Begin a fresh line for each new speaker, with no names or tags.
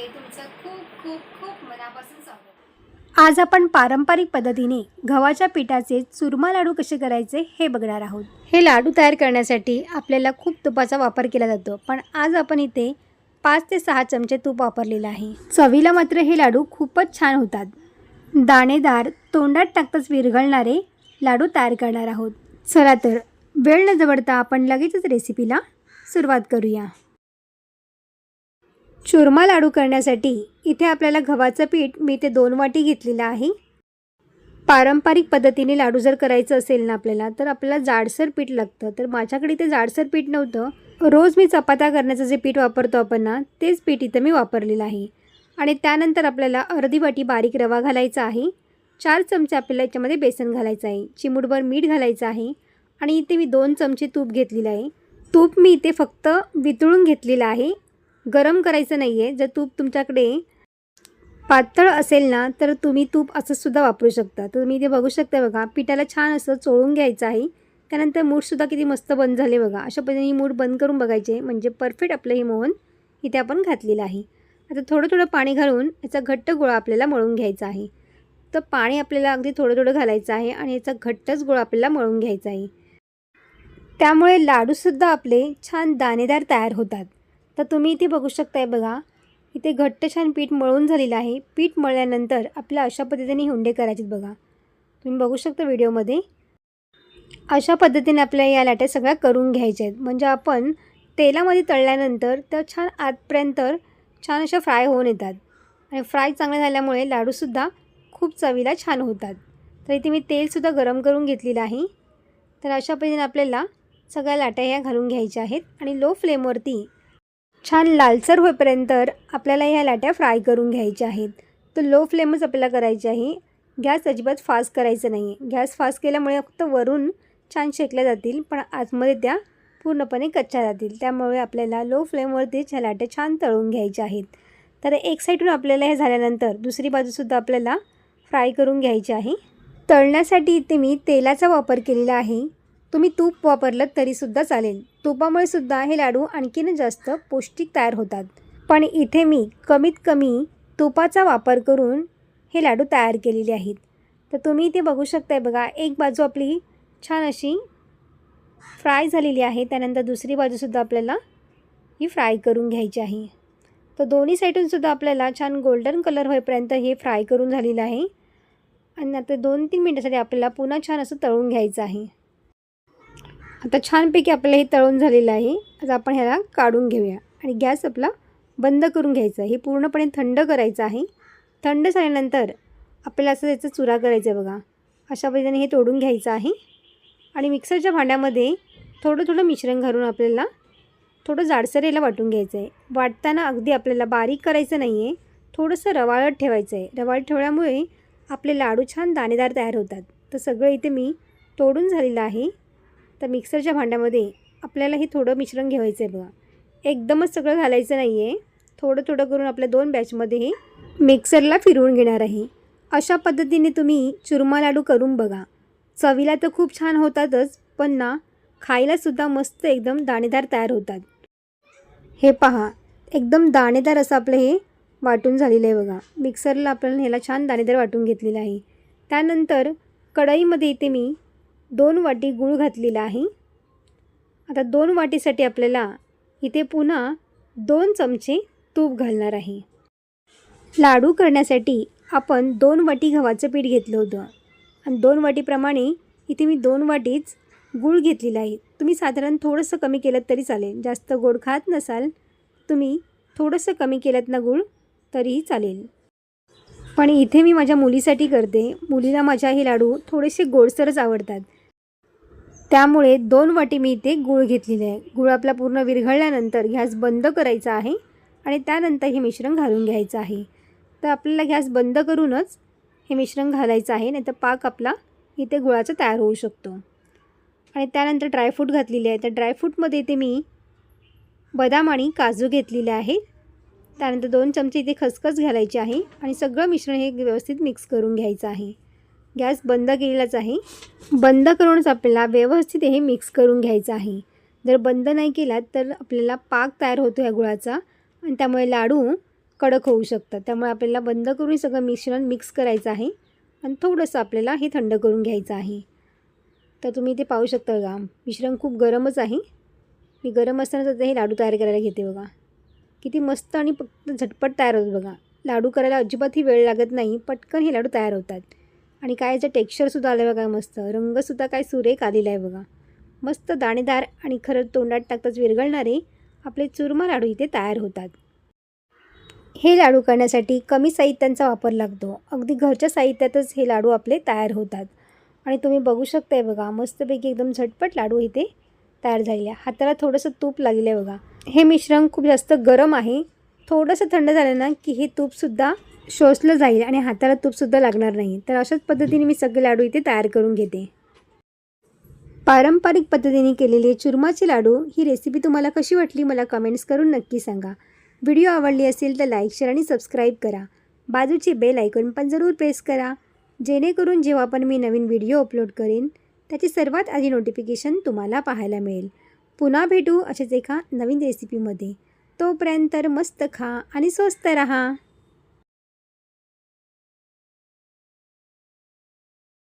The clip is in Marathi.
चॅनलमध्ये तुमचं खूप खूप खूप मनापासून स्वागत
आज आपण पारंपरिक पद्धतीने गव्हाच्या पिठाचे चुरमा लाडू कसे करायचे हे बघणार आहोत. हे लाडू तयार करण्यासाठी आपल्याला खूप तुपाचा वापर केला जातो पण आज आपण इथे पाच ते सहा चमचे तूप वापरलेलं आहे. चवीला मात्र हे लाडू खूपच छान होतात. दाणेदार तोंडात टाकताच विरघळणारे लाडू तयार करणार आहोत. चला तर वेळ न जवळता आपण लगेचच रेसिपीला सुरुवात करूया. चुरमा लाडू करण्यासाठी इथे आपल्याला गव्हाचं पीठ मी ते दोन वाटी घेतलेलं आहे. पारंपरिक पद्धतीने लाडू जर करायचं असेल ना आपल्याला तर आपल्याला जाडसर पीठ लागतं. तर माझ्याकडे ते जाडसर पीठ नव्हतं. रोज मी चपात्या करण्याचं जे पीठ वापरतो आपण ना तेच पीठ इथं मी वापरलेलं आहे. आणि त्यानंतर आपल्याला अर्धी वाटी बारीक रवा घालायचा आहे. चार चमचे आपल्याला याच्यामध्ये बेसन घालायचं आहे. चिमूटभर मीठ घालायचं आहे. आणि इथे मी दोन चमचे तूप घेतलेलं आहे. तूप मी इथे फक्त वितळून घेतलेलं आहे. गरम करायचं नाही आहे जर तूप तुमच्याकडे पातळ असेल ना तर तुम्ही तूप असंसुद्धा वापरू शकता. तर तुम्ही इथे बघू शकता बघा. पिठाला छान असं चोळून घ्यायचं आहे. त्यानंतर मूठसुद्धा किती मस्त बंद झाले बघा. अशा पद्धतीने ही मूठ बंद करून बघायचे. म्हणजे परफेक्ट आपलं हे मोहन इथे आपण घातलेलं आहे. आता थोडं थोडं पाणी घालून याचा घट्ट गोळा आपल्याला मळून घ्यायचा आहे. तर पाणी आपल्याला अगदी थोडं थोडं घालायचं आहे आणि याचा घट्टच गोळा आपल्याला मळून घ्यायचा आहे. त्यामुळे लाडूसुद्धा आपले छान दाणेदार तयार होतात. तर तुम्ही इथे बघू शकताय बघा इथे घट्ट छान पीठ मळून झालेलं आहे. पीठ मळल्यानंतर आपल्या अशा पद्धतीने हुंडे करायचे बघा. तुम्ही बघू शकता व्हिडिओमध्ये. अशा पद्धतीने आपल्या या लाट्या सगळ्या करून घ्यायच्या आहेत. म्हणजे आपण तेलामध्ये तळल्यानंतर त्या छान आतपर्यंत छान अशा फ्राय होऊन येतात. आणि फ्राय चांगले झाल्यामुळे लाडूसुद्धा खूप चवीला छान होतात. तर इथे मी तेलसुद्धा गरम करून घेतलेलं आहे. तर अशा पद्धतीने आपल्याला सगळ्या लाट्या ह्या घालून घ्यायच्या आहेत. आणि लो फ्लेमवरती छान लालसर होईपर्यंत आपल्याला ह्या लाट्या फ्राय करून घ्यायच्या आहेत. तर लो फ्लेमच आपल्याला करायची आहे. गॅस अजिबात फास्ट करायचं नाही आहे गॅस फास्ट केल्यामुळे फक्त वरून छान शेकल्या जातील पण आतमध्ये त्या पूर्णपणे कच्च्या जातील. त्यामुळे आपल्याला लो फ्लेमवरतीच ह्या लाट्या छान तळून घ्यायच्या आहेत. तर एक साईडून आपल्याला हे झाल्यानंतर दुसरी बाजूसुद्धा आपल्याला फ्राय करून घ्यायची आहे. तळण्यासाठी इथे मी तेलाचा वापर केलेला आहे. तुम्ही तूप वापरलं तरीसुद्धा चालेल. तुपामुळे सुद्धा हे लाडू आणखीन जास्त पौष्टिक तयार होतात. पण इथे मी कमीत कमी तुपाचा वापर करून हे लाडू तयार केलेले आहेत. तर तुम्ही इथे बघू शकताय बघा एक बाजू आपली छान अशी फ्राय झालेली आहे. त्यानंतर दुसरी बाजूसुद्धा आपल्याला ही फ्राय करून घ्यायची आहे. तर दोन्ही साईडूनसुद्धा आपल्याला छान गोल्डन कलर होईपर्यंत हे फ्राय करून झालेलं आहे. आणि आता दोन तीन मिनटासाठी आपल्याला पुन्हा छान असं तळून घ्यायचं आहे. आता छानपैकी आपलं हे तळून झालेलं आहे. आता आपण ह्याला काढून घेऊया. आणि गॅस आपला बंद करून घ्यायचा आहे. हे पूर्णपणे थंड करायचं आहे. थंड झाल्यानंतर आपल्याला असं त्याचा चुरा करायचा आहे बघा. अशा पद्धतीने हे तोडून घ्यायचं आहे. आणि मिक्सरच्या भांड्यामध्ये थोडं थोडं मिश्रण घालून आपल्याला थोडं जाडसर याला वाटून घ्यायचं आहे. वाटताना अगदी आपल्याला बारीक करायचं नाही आहे थोडंसं रवाळत ठेवायचं आहे. रवाळ ठेवल्यामुळे आपले लाडू छान दाणेदार तयार होतात. तर सगळं इथे मी तोडून झालेलं आहे. तर मिक्सरच्या भांड्यामध्ये आपल्याला हे थोडं मिश्रण घ्यायचं आहे बघा. एकदमच सगळं घालायचं नाही आहे थोडं थोडं करून आपल्या दोन बॅचमध्ये हे मिक्सरला फिरवून घेणार आहे. अशा पद्धतीने तुम्ही चुरमा लाडू करून बघा. चवीला तर खूप छान होतातच पण ना खायलासुद्धा मस्त एकदम दाणेदार तयार होतात. हे पहा एकदम दाणेदार असं आपलं हे वाटून झालेलं आहे बघा. मिक्सरला आपल्याला ह्याला छान दाणेदार वाटून घेतलेलं आहे. त्यानंतर कढईमध्ये इथे मी दोन वाटी गूळ घातलेला आहे. आता दोन वाटीसाठी आपल्याला इथे पुन्हा दोन चमचे तूप घालणार आहे. लाडू करण्यासाठी आपण दोन वाटी गव्हाचं पीठ घेतलं होतं. आणि दोन वाटीप्रमाणे इथे मी दोन वाटीच गूळ घेतलेला आहे. तुम्ही साधारण थोडंसं कमी केलं तरी चालेल. जास्त गोड खात नसाल तुम्ही थोडंसं कमी केलं ना गूळ तरीही चालेल. पण इथे मी माझ्या मुलीसाठी करते. मुलीला माझ्या हे लाडू थोडेसे गोडसरच आवडतात. त्यामुळे दोन वाटी मी इथे गूळ घेतलेले आहे. गूळ आपला पूर्ण विरघळल्यानंतर गॅस बंद करायचा आहे आणि त्यानंतर हे मिश्रण घालून घ्यायचं आहे. तर आपल्याला गॅस बंद करूनच हे मिश्रण घालायचं आहे नाही तर पाक आपला इथे गुळाचा तयार होऊ शकतो. आणि त्यानंतर ड्रायफ्रूट घातलेले आहे. तर ड्रायफ्रूटमध्ये इथे मी बदाम आणि काजू घेतलेले आहे. त्यानंतर दोन चमचे इथे खसखस घालायची आहे आणि सगळं मिश्रण हे व्यवस्थित मिक्स करून घ्यायचं आहे. गॅस बंद केलेलाच आहे. बंद करूनच आपल्याला व्यवस्थित हे मिक्स करून घ्यायचं आहे. जर बंद नाही केला तर आपल्याला पाक तयार होतो ह्या गुळाचा आणि त्यामुळे लाडू कडक होऊ शकतात. त्यामुळे आपल्याला बंद करून सगळं मिश्रण मिक्स करायचं आहे आणि थोडंसं आपल्याला हे थंड करून घ्यायचं आहे. तर तुम्ही ते पाहू शकता बघा मिश्रण खूप गरमच आहे. मी गरम असताना सध्या हे लाडू तयार करायला घेते बघा. किती मस्त आणि फक्त झटपट तयार होतं बघा. लाडू करायला अजिबातही वेळ लागत नाही पटकन हे लाडू तयार होतात. आणि काय याचं टेक्स्चरसुद्धा आलं आहे बघा मस्त. रंगसुद्धा काय सुरेख आलेला आहे बघा. मस्त दाणेदार आणि खरं तोंडात टाकताच विरघळणारे आपले चुरमा लाडू इथे तयार होतात. हे लाडू करण्यासाठी कमी साहित्यांचा वापर लागतो. अगदी घरच्या साहित्यातच हे लाडू आपले तयार होतात. आणि तुम्ही बघू शकताय बघा मस्तपैकी एकदम झटपट लाडू इथे तयार झालेले आहे हाताला थोडंसं तूप लागले बघा. हे मिश्रण खूप जास्त गरम आहे. थोडंसं थंड झालं ना की हे तूपसुद्धा शोषलं जाईल आणि हाताला तूपसुद्धा लागणार नाही. तर अशाच पद्धतीने मी सगळे लाडू इथे तयार करून घेते. पारंपरिक पद्धतीने केलेले चुरमाचे लाडू ही रेसिपी तुम्हाला कशी वाटली मला कमेंट्स करून नक्की सांगा. व्हिडिओ आवडली असेल तर लाईक शेअर आणि सबस्क्राईब करा. बाजूची बेल ऐकून पण जरूर प्रेस करा. जेणेकरून जेव्हा पण मी नवीन व्हिडिओ अपलोड करेन त्याची सर्वात आधी नोटिफिकेशन तुम्हाला पाहायला मिळेल. पुन्हा भेटू असेच एका नवीन रेसिपीमध्ये तोपर्यंत मस्त खा आणि स्वस्त रहा.